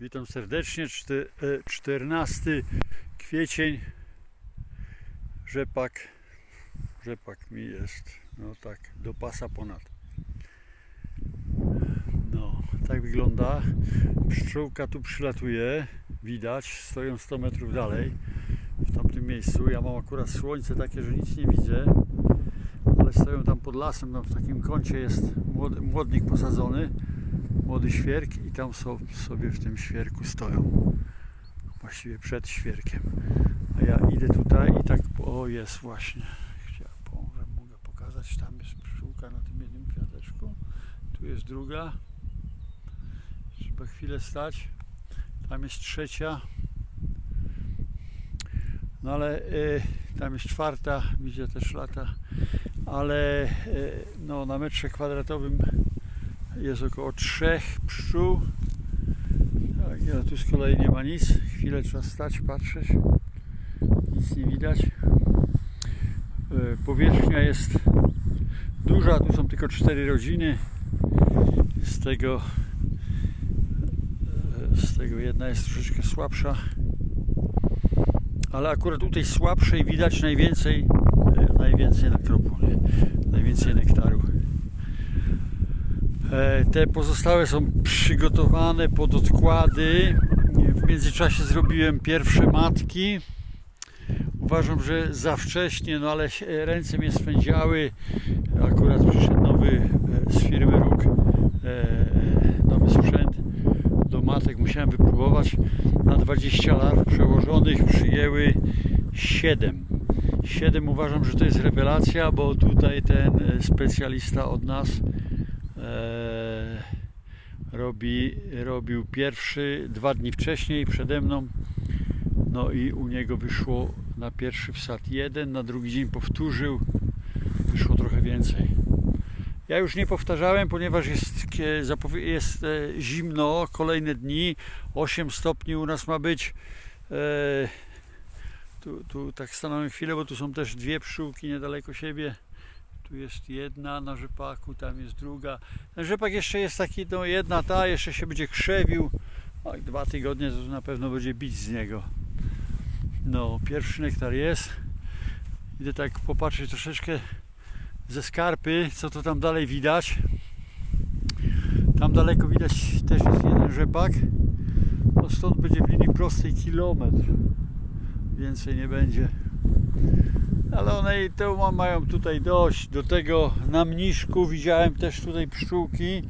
Witam serdecznie. Czty- e, 14 kwiecień. Rzepak. Rzepak mi jest. No tak, do pasa ponad. No, tak wygląda. Pszczółka tu przylatuje. Widać, stoją 100 metrów dalej. W tamtym miejscu. Ja mam akurat słońce takie, że nic nie widzę. Ale stoją tam pod lasem. Tam w takim kącie jest młodnik posadzony młody świerk i tam so, sobie w tym świerku stoją. Właściwie przed świerkiem. A ja idę tutaj i tak, o jest właśnie. Chciałem, mogę pokazać, tam jest pszczółka na tym jednym kwiateczku. Tu jest druga. Trzeba chwilę stać. Tam jest trzecia. No ale y, tam jest czwarta, widzę też lata. Ale y, no, na metrze kwadratowym jest około trzech pszczół. Tak, ja tu z kolei nie ma nic. Chwilę trzeba stać, patrzeć. Nic nie widać. E, Powierzchnia jest duża, tu są tylko cztery rodziny. Z tego e, z tego jedna jest troszeczkę słabsza. Ale akurat u tej słabszej widać najwięcej e, najwięcej nekropu, nie? najwięcej nektaru. E, Te pozostałe są przygotowane pod odkłady. W międzyczasie zrobiłem pierwsze matki. Uważam, że za wcześnie, no ale się- ręce mnie swędziały. Akurat przyszedł nowy e, z firmy e, nowy sprzęt do matek. Musiałem wypróbować. Na 20 larw przełożonych przyjęły 7. 7 uważam, że to jest rewelacja, bo tutaj ten e, specjalista od nas e, robi, robił pierwszy dwa dni wcześniej przede mną. No i u niego wyszło na pierwszy wsad jeden, na drugi dzień powtórzył, wyszło trochę więcej. Ja już nie powtarzałem, ponieważ jest, jest e, zimno, kolejne dni, 8 stopni u nas ma być. E, tu, tu tak stanąłem chwilę, bo tu są też dwie pszczółki niedaleko siebie. Tu jest jedna na rzepaku, tam jest druga. Ten rzepak jeszcze jest taki, no jedna ta, jeszcze się będzie krzewił. O, dwa tygodnie to na pewno będzie bić z niego. No, pierwszy nektar jest. Idę tak popatrzeć troszeczkę ze skarpy, co to tam dalej widać. Tam daleko widać też jest jeden rzepak. No stąd będzie w linii prostej kilometr. Więcej nie będzie ale one i to ma- mają tutaj dość. Do tego na mniszku widziałem też tutaj pszczółki.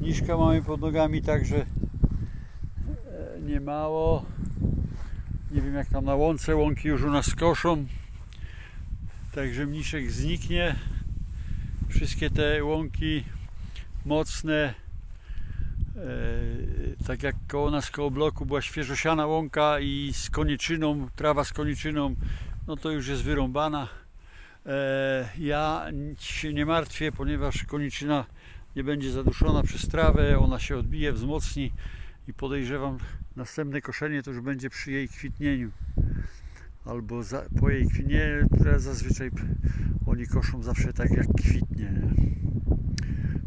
Mniszka mamy pod nogami, także e, nie mało. Nie wiem jak tam na łące, łąki już u nas koszą. Także mniszek zniknie. Wszystkie te łąki mocne, e, tak jak koło nas, koło bloku była świeżosiana łąka i z koniczyną, trawa z koniczyną no to już jest wyrąbana. E, ja się nie martwię, ponieważ koniczyna nie będzie zaduszona przez trawę, ona się odbije, wzmocni i podejrzewam następne koszenie to już będzie przy jej kwitnieniu. Albo za, po jej kwitnieniu, które zazwyczaj oni koszą zawsze tak jak kwitnie. Nie?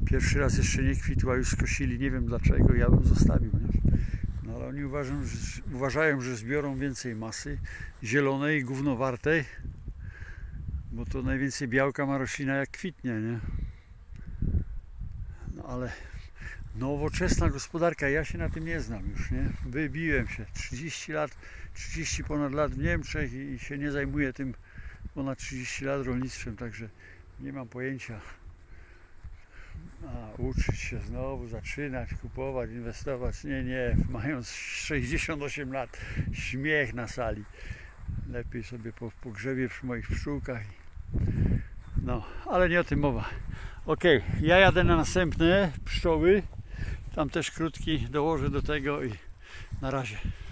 Pierwszy raz jeszcze nie kwitła, już skosili, nie wiem dlaczego, ja bym zostawił. Oni uważają, że, uważają, że zbiorą więcej masy zielonej, gównowartej, bo to najwięcej białka ma roślina jak kwitnie, nie? No ale nowoczesna gospodarka, ja się na tym nie znam już, nie? Wybiłem się 30 lat, 30 ponad lat w Niemczech i, i się nie zajmuję tym ponad 30 lat rolnictwem, także nie mam pojęcia. A, uczyć się znowu, zaczynać, kupować, inwestować. Nie, nie, mając 68 lat, śmiech na sali. Lepiej sobie po, pogrzebie przy moich pszczółkach. No, ale nie o tym mowa. Ok, ja jadę na następne pszczoły. Tam też krótki dołożę do tego i na razie.